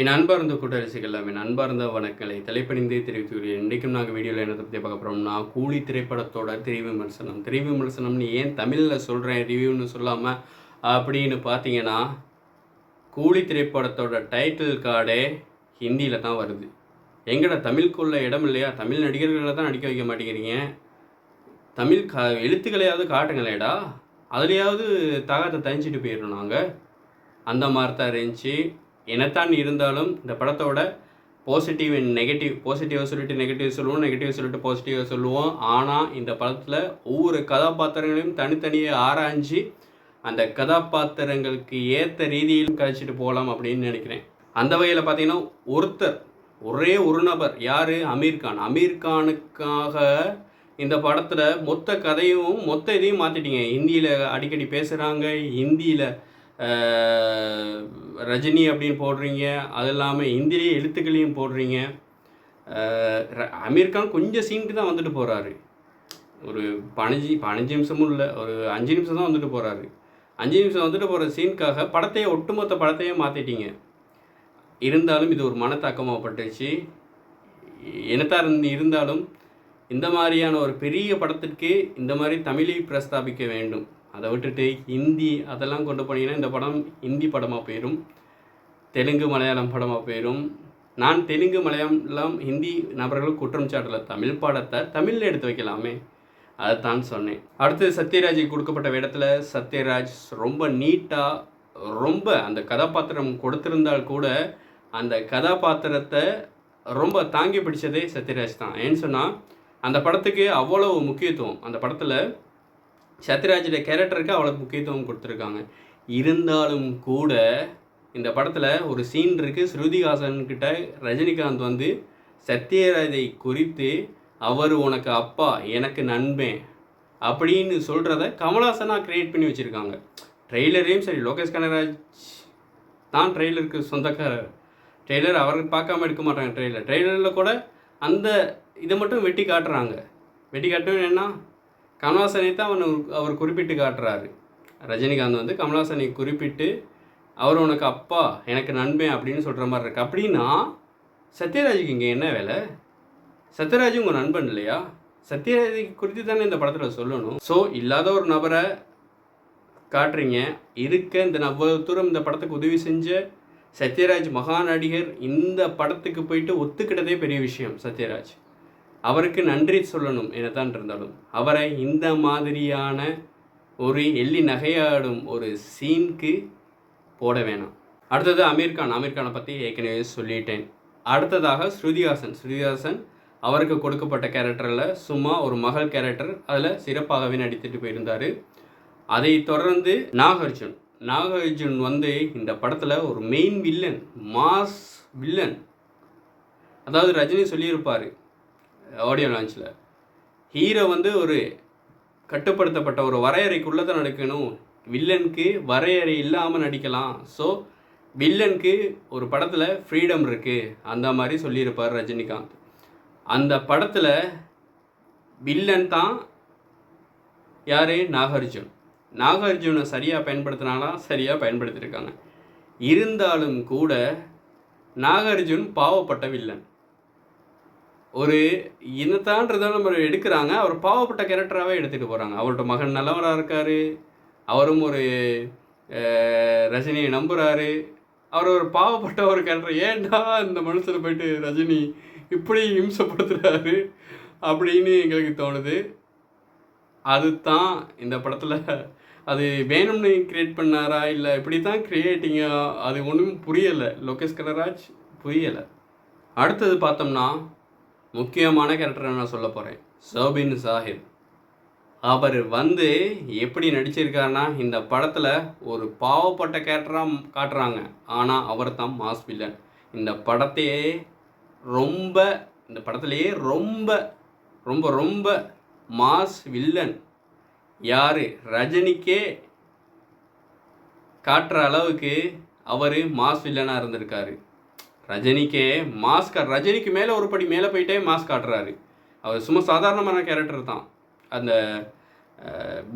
என் அன்பார்ந்த கூட்டரசிகள் என் அன்பார்ந்த வணக்கங்களை தலைப்பணிந்து தெரிவித்துக்கிறேன் இன்றைக்கும் நாங்கள் வீடியோவில் என்ன பற்றி பார்க்க போகிறோம்னா கூலி திரைப்படத்தோட திரை விமர்சனம். திரை விமர்சனம்னு ஏன் தமிழில் சொல்கிறேன் ரிவ்யூன்னு சொல்லாமல் அப்படின்னு பார்த்தீங்கன்னா கூலி திரைப்படத்தோட டைட்டில் கார்டே ஹிந்தியில் தான் வருது. எங்கடா தமிழுக்குள்ள இடம் இல்லையா? தமிழ் நடிகர்களை தான் நடிக்க வைக்க மாட்டேங்கிறீங்க. தமிழ் கா எழுத்துக்களையாவது காட்டுங்களேடா. அதுலேயாவது தாகத்தை தனிச்சிட்டு போயிடணும் நாங்கள் அந்த மாதிரி தான் இருந்துச்சு. என்னத்தான் இருந்தாலும் இந்த படத்தோட பாசிட்டிவ் அண்ட் நெகட்டிவ் பாசிட்டிவாக சொல்லிட்டு நெகட்டிவ் சொல்லுவோம் நெகட்டிவ் சொல்லிட்டு பாசிட்டிவாக சொல்லுவோம். ஆனால் இந்த படத்தில் ஒவ்வொரு கதாபாத்திரங்களையும் தனித்தனியே ஆராய்ஞ்சு அந்த கதாபாத்திரங்களுக்கு ஏற்ற ரீதியிலும் கழிச்சிட்டு போகலாம் அப்படின்னு நினைக்கிறேன். அந்த வகையில் பார்த்தீங்கன்னா ஒருத்தர் ஒரே ஒரு நபர் யார்? அமீர்கான் அமீர்கானுக்காக இந்த படத்தில் மொத்த கதையும் மொத்த இதையும் மாற்றிட்டீங்க ஹிந்தியில் அடிக்கடி பேசுகிறாங்க ஹிந்தியில் ரஜினி அப்படின்னு போடுறீங்க. அது இல்லாமல் இந்திய எழுத்துக்களையும் போடுறீங்க. அமீர்கான் ர- கொஞ்சம் சீனுக்கு தான் வந்துட்டு போகிறாரு ஒரு பதினஞ்சு பதினஞ்சு நிமிஷமும் இல்லை ஒரு அஞ்சு நிமிஷம் தான் வந்துட்டு போகிறாரு அஞ்சு நிமிஷம் வந்துட்டு போகிற சீனுக்காக படத்தையே ஒட்டுமொத்த படத்தையே மாற்றிட்டீங்க இருந்தாலும் இது ஒரு மனத்தாக்கமாக பட்டுச்சு என்னத்தான் இருந்து- இருந்தாலும் இந்த மாதிரியான ஒரு பெரிய படத்திற்கு இந்த மாதிரி தமிழை பிரஸ்தாபிக்க வேண்டும். அதை விட்டுட்டு ஹிந்தி அதெல்லாம் கொண்டு போனீங்கன்னா இந்த படம் ஹிந்தி படமாக போயிடும் தெலுங்கு மலையாளம் படமாக போயிடும் நான் தெலுங்கு மலையாளம் ஹிந்தி நபர்கள் குற்றம் சாட்டலை தமிழ் படத்தை தமிழில் எடுத்து வைக்கலாமே. அதைத்தான் சொன்னேன். அடுத்து சத்யராஜுக்கு கொடுக்கப்பட்ட இடத்துல சத்யராஜ் ரொம்ப நீட்டாக ரொம்ப அந்த கதாபாத்திரம் கொடுத்திருந்தால் கூட அந்த கதாபாத்திரத்தை ரொம்ப தாங்கி பிடிச்சதே சத்யராஜ் தான். ஏன்னு சொன்னால் அந்த படத்துக்கு அவ்வளவு முக்கியத்துவம். அந்த படத்தில் சத்யராஜோட கேரக்டருக்கு அவ்வளோ முக்கியத்துவம் கொடுத்துருக்காங்க. இருந்தாலும் கூட இந்த படத்தில் ஒரு சீன் இருக்குது ஸ்ருதிஹாசன்கிட்ட ரஜினிகாந்த் வந்து சத்யராஜை குறித்து அவர் உனக்கு அப்பா எனக்கு நண்பன் அப்படின்னு சொல்கிறத கமல்ஹாசனாக க்ரியேட் பண்ணி வச்சுருக்காங்க. ட்ரெய்லரையும் சரி லோகேஷ் கனகராஜ் தான் ட்ரெய்லருக்கு சொந்தக்காரர். ட்ரெய்லர் அவர் பார்க்காம எடுக்க மாட்டாங்க ட்ரெய்லர். ட்ரெய்லரில் கூட அந்த இதை மட்டும் வெட்டி காட்டுறாங்க. வெட்டி காட்டணும் என்ன? கமலாசனை தான் அவன் அவர் குறிப்பிட்டு காட்டுறாரு. ரஜினிகாந்த் வந்து கமலாசனை குறிப்பிட்டு அவர் உனக்கு அப்பா எனக்கு நண்பன் அப்படின்னு சொல்கிற மாதிரி இருக்கு. அப்படின்னா சத்யராஜுக்கு இங்கே என்ன வேலை? சத்யராஜ் உங்கள் நண்பன் இல்லையா? சத்யராஜை குறித்து தானே இந்த படத்தில் சொல்லணும். ஸோ இல்லாத ஒரு நபரை காட்டுறீங்க. இருக்க இந்த அவ்வளவு தூரம் இந்த படத்துக்கு உதவி செஞ்ச சத்யராஜ் மகா நடிகர் இந்த படத்துக்கு போயிட்டு ஒத்துக்கிட்டதே பெரிய விஷயம் சத்யராஜ். அவருக்கு நன்றி சொல்லணும் என்னதான் இருந்தாலும். அவரை இந்த மாதிரியான ஒரு எள்ளி நகையாடும் ஒரு சீனுக்கு போட வேணாம். அடுத்தது அமீர்கான் அமீர்கானை பற்றி ஏற்கனவே சொல்லிட்டேன். அடுத்ததாக ஸ்ருதிஹாசன். ஸ்ருதிஹாசன் அவருக்கு கொடுக்கப்பட்ட கேரக்டரில் சும்மா ஒரு மகள் கேரக்டர் அதில் சிறப்பாகவே நடித்துட்டு போயிருந்தார். அதை தொடர்ந்து நாகார்ஜுன். நாகார்ஜுன் வந்து இந்த படத்தில் ஒரு மெயின் வில்லன் மாஸ் வில்லன் அதாவது ரஜினி சொல்லியிருப்பார் ஆடியோ லான்ச்சில் ஹீரோ வந்து ஒரு கட்டுப்படுத்தப்பட்ட ஒரு வரையறைக்குள்ளே தான் நடிக்கணும். வில்லனுக்கு வரையறை இல்லாமல் நடிக்கலாம். ஸோ வில்லனுக்கு ஒரு படத்தில் ஃப்ரீடம் இருக்குது அந்த மாதிரி சொல்லியிருப்பார் ரஜினிகாந்த். அந்த படத்தில் வில்லன் தான் யார்? நாகார்ஜுன். நாகார்ஜுனை சரியாக பயன்படுத்தினாலாம் சரியாக பயன்படுத்தியிருக்காங்க. இருந்தாலும் கூட நாகார்ஜுன் பாவப்பட்ட வில்லன் ஒரு இனத்தான்றதை நம்ம எடுக்கிறாங்க. அவர் பாவப்பட்ட கேரக்டராகவே எடுத்துகிட்டு போகிறாங்க அவரோட மகன் நல்லவராக இருக்கார். அவரும் ஒரு ரஜினியை நம்புகிறாரு அவர் ஒரு பாவப்பட்ட ஒரு கேரக்டர் ஏன்டா இந்த மனுஷனை போயிட்டு ரஜினி இப்படி இம்சப்படுத்துகிறாரு அப்படின்னு எங்களுக்கு தோணுது. அதுதான் இந்த படத்தில் அது வேணும்னு கிரியேட் பண்ணாரா இல்லை இப்படி தான் கிரியேட்டிங்கா அது ஒன்றும் புரியலை. லோகேஷ் கனராஜ் புரியலை. அடுத்தது பார்த்தோம்னா முக்கியமான கேரக்டர் நான் சொல்ல போகிறேன் சோபின் சாஹிப். அவர் வந்து எப்படி நடிச்சிருக்காருன்னா இந்த படத்தில் ஒரு பாவப்பட்ட கேரக்டராக காட்டுறாங்க. ஆனால் அவர் தான் மாஸ் வில்லன் இந்த படத்தையே ரொம்ப இந்த படத்துலையே ரொம்ப ரொம்ப ரொம்ப மாஸ் வில்லன் யார்? ரஜினிக்கே காட்டுற அளவுக்கு அவர் மாஸ் வில்லனாக இருந்திருக்காரு. ரஜினிக்கே மாஸ்கா ரஜினிக்கு மேலே ஒரு படி மேலே போயிட்டே மாஸ் காட்டுறாரு. அவர் சும்மா சாதாரணமான கேரக்டர் தான். அந்த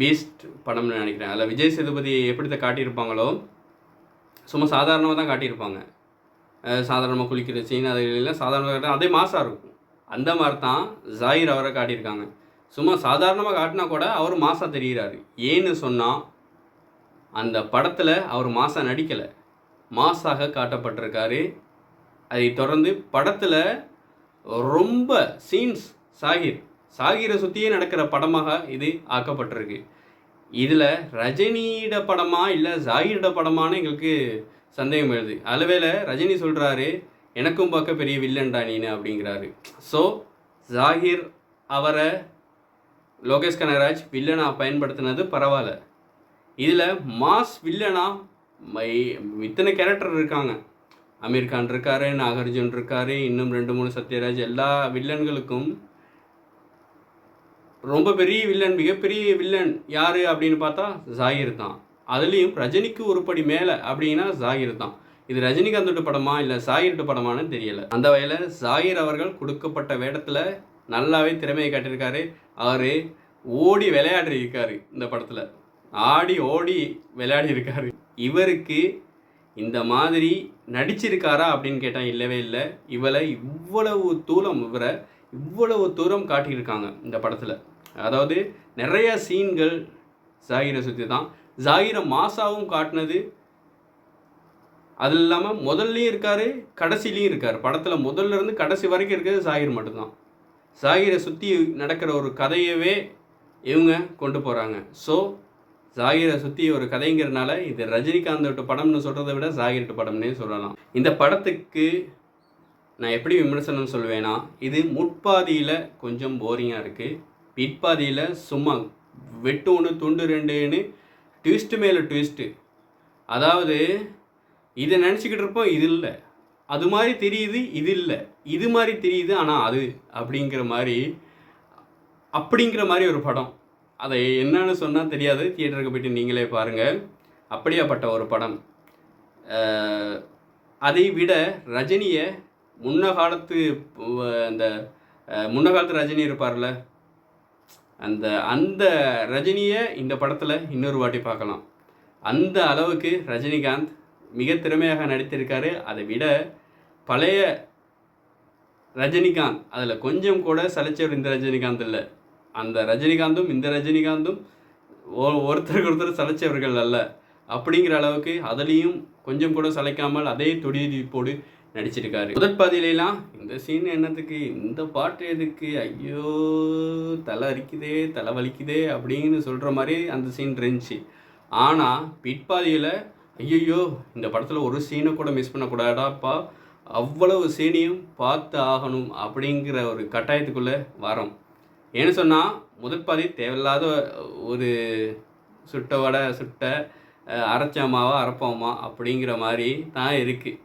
பீஸ்ட் படம்னு நினைக்கிறேன். அதில் விஜய் சேதுபதி எப்படி தான் காட்டியிருப்பாங்களோ சும்மா சாதாரணமாக தான் காட்டியிருப்பாங்க. சாதாரணமாக குளிக்கிற சீன் அது எல்லாம் சாதாரணமாக அதே மாசாக இருக்கும். அந்த மாதிரி தான் ஜாகிர் அவரை காட்டியிருக்காங்க. சும்மா சாதாரணமாக காட்டினா கூட அவர் மாசாக தெரிகிறாரு. ஏன்னு சொன்னால் அந்த படத்தில் அவர் மாசாக நடிக்கலை. மாசாக காட்டப்பட்டிருக்காரு. அதை தொடர்ந்து படத்தில் ரொம்ப சீன்ஸ் சாகிர் சாகிரை சுற்றியே நடக்கிற படமாக இது ஆக்கப்பட்டிருக்கு. இதில் ரஜினியிட படமா இல்லை ஜாகிரிட படமானு எங்களுக்கு சந்தேகம் எழுது. அளவேல ரஜினி சொல்கிறாரு எனக்கும் பார்க்க பெரிய வில்லன்டா நீனு அப்படிங்கிறாரு. ஸோ ஜாகிர் அவரை லோகேஷ் கனகராஜ் வில்லனா பயன்படுத்தினது பரவாயில்ல. இதில் மாஸ் வில்லனா மை இத்தனை கேரக்டர் இருக்காங்க. அமீர் கான் இருக்காரு நாகார்ஜுன் இருக்காரு இன்னும் ரெண்டு மூணு சத்யராஜ் எல்லா வில்லன்களுக்கும் ரொம்ப பெரிய வில்லன் மிகப்பெரிய வில்லன் யார் அப்படின்னு பார்த்தா ஜாகிர் தான். அதுலேயும் ரஜினிக்கு ஒரு படி மேலே அப்படின்னா ஜாகிர் தான். இது ரஜினிகாந்தோட படமா இல்லை ஜாகிர்ட்டு படமான்னு தெரியலை. அந்த வகையில் ஜாகிர் அவர்கள் கொடுக்கப்பட்ட வேடத்தில் நல்லாவே திறமையை காட்டியிருக்காரு. அவர் ஓடி விளையாடி இருக்கார் இந்த படத்தில். ஆடி ஓடி விளையாடி இருக்காரு. இவருக்கு இந்த மாதிரி நடிச்சிருக்காரா அப்படின்னு கேட்டால் இல்லவே இல்லை. இவளை இவ்வளவு தூரம் இவரை இவ்வளவு தூரம் காட்டியிருக்காங்க இந்த படத்தில். அதாவது நிறைய சீன்கள் ஜாகிரை சுற்றி தான். ஜாகிரை மாசாவும் காட்டினது. அது இல்லாமல் முதல்லையும் இருக்கார் கடைசிலையும் இருக்கார். படத்தில் முதல்ல இருந்து கடைசி வரைக்கும் இருக்கிறது ஜாகிர் மட்டும்தான். ஜாகிரை சுற்றி நடக்கிற ஒரு கதையவே இவங்க கொண்டு போகிறாங்க ஸோ ஜாகிரை சுற்றி ஒரு கதைங்கிறனால இது ரஜினிகாந்தோட படம்னு சொல்கிறத விட ஜாகிர்ட்டு படம்னே சொல்லலாம். இந்த படத்துக்கு நான் எப்படி விமர்சனம் சொல்லுவேன்னா இது முட்பாதியில் கொஞ்சம் போரிங்காக இருக்குது பிற்பாதியில் சும்மா வெட்டு ஒன்று துண்டு ரெண்டுன்னு ட்விஸ்ட்டு மேலே ட்விஸ்ட்டு அதாவது இதை நினச்சிக்கிட்டு இருப்போம் இது இல்லை. அது மாதிரி தெரியுது இது இல்லை. இது மாதிரி தெரியுது ஆனால் அது அப்படிங்கிற மாதிரி அப்படிங்கிற மாதிரி ஒரு படம். அதை என்னன்னு சொன்னால் தெரியாது. தியேட்டருக்கு போயிட்டு நீங்களே பாருங்கள் அப்படியாப்பட்ட ஒரு படம். அதை விட ரஜினியை முன்ன காலத்து அந்த முன்ன காலத்து ரஜினி இருப்பார்ல. அந்த அந்த ரஜினியை இந்த படத்தில் இன்னொரு வாட்டி பார்க்கலாம். அந்த அளவுக்கு ரஜினிகாந்த் மிக திறமையாக நடித்திருக்காரு. அதை விட பழைய ரஜினிகாந்த் அதில் கொஞ்சம் கூட சலைச்சவர் இந்த ரஜினிகாந்த் இல்லை. அந்த ரஜினிகாந்தும் இந்த ரஜினிகாந்தும் ஓ ஒருத்தருக்கு ஒருத்தர் சலைச்சவர்கள் அல்ல. அப்படிங்கிற அளவுக்கு அதுலேயும் கொஞ்சம் கூட சளைக்காமல் அதே துடிதுடிப்போடு நடிச்சிருக்காரு. முதற் பாதியிலாம் இந்த சீன் என்னத்துக்கு இந்த பாட்டு எதுக்கு ஐயோ தலை அரிக்குதே தலை வலிக்குதே அப்படின்னு சொல்கிற மாதிரி அந்த சீன் இருந்துச்சு. ஆனால் பிற்பாதியில் ஐயையோ இந்த படத்தில் ஒரு சீனை கூட மிஸ் பண்ணக்கூடாதாப்பா அவ்வளவு சீனையும் பார்த்து ஆகணும் அப்படிங்கிற ஒரு கட்டாயத்துக்குள்ளே வரோம். ஏன்னு சொன்னால் முதல் பாதி தேவையில்லாத ஒரு சுட்ட வடை சுட்ட அஹ், அரைப்போமா அப்படிங்கிற மாதிரி தான் இருக்குது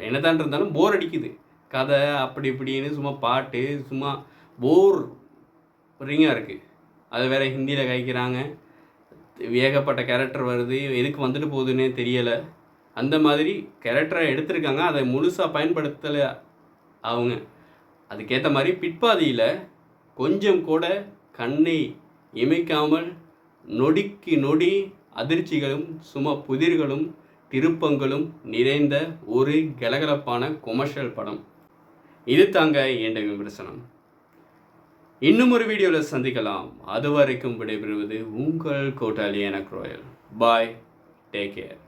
என்னதான் இருந்தாலும் போர் அடிக்குது. கதை அப்படி இப்படின்னு சும்மா பாட்டு சும்மா போர் ரிங்காக இருக்குது அது வேறு ஹிந்தியில் காய்க்கிறாங்க ஏகப்பட்ட கேரக்டர் வருது. எதுக்கு வந்துட்டு போகுதுன்னே தெரியலை. அந்த மாதிரி கேரக்டரை எடுத்திருக்காங்க. அதை முழுசாக பயன்படுத்தலை அவங்க. அதுக்கேற்ற மாதிரி பிற்பாதியில் கொஞ்சம் கூட கண்ணை இமைக்காமல் நொடிக்கு நொடி அதிர்ச்சிகளும் சும்மா புதிர்களும் திருப்பங்களும் நிறைந்த ஒரு கலகலப்பான கொமர்ஷியல் படம். இது தாங்க என்ற விமர்சனம். இன்னும் ஒரு வீடியோவில் சந்திக்கலாம். அது வரைக்கும் விடைபெறுவது உங்கள் கோட்டாலி எனக்கு பாய் டேக் கேர்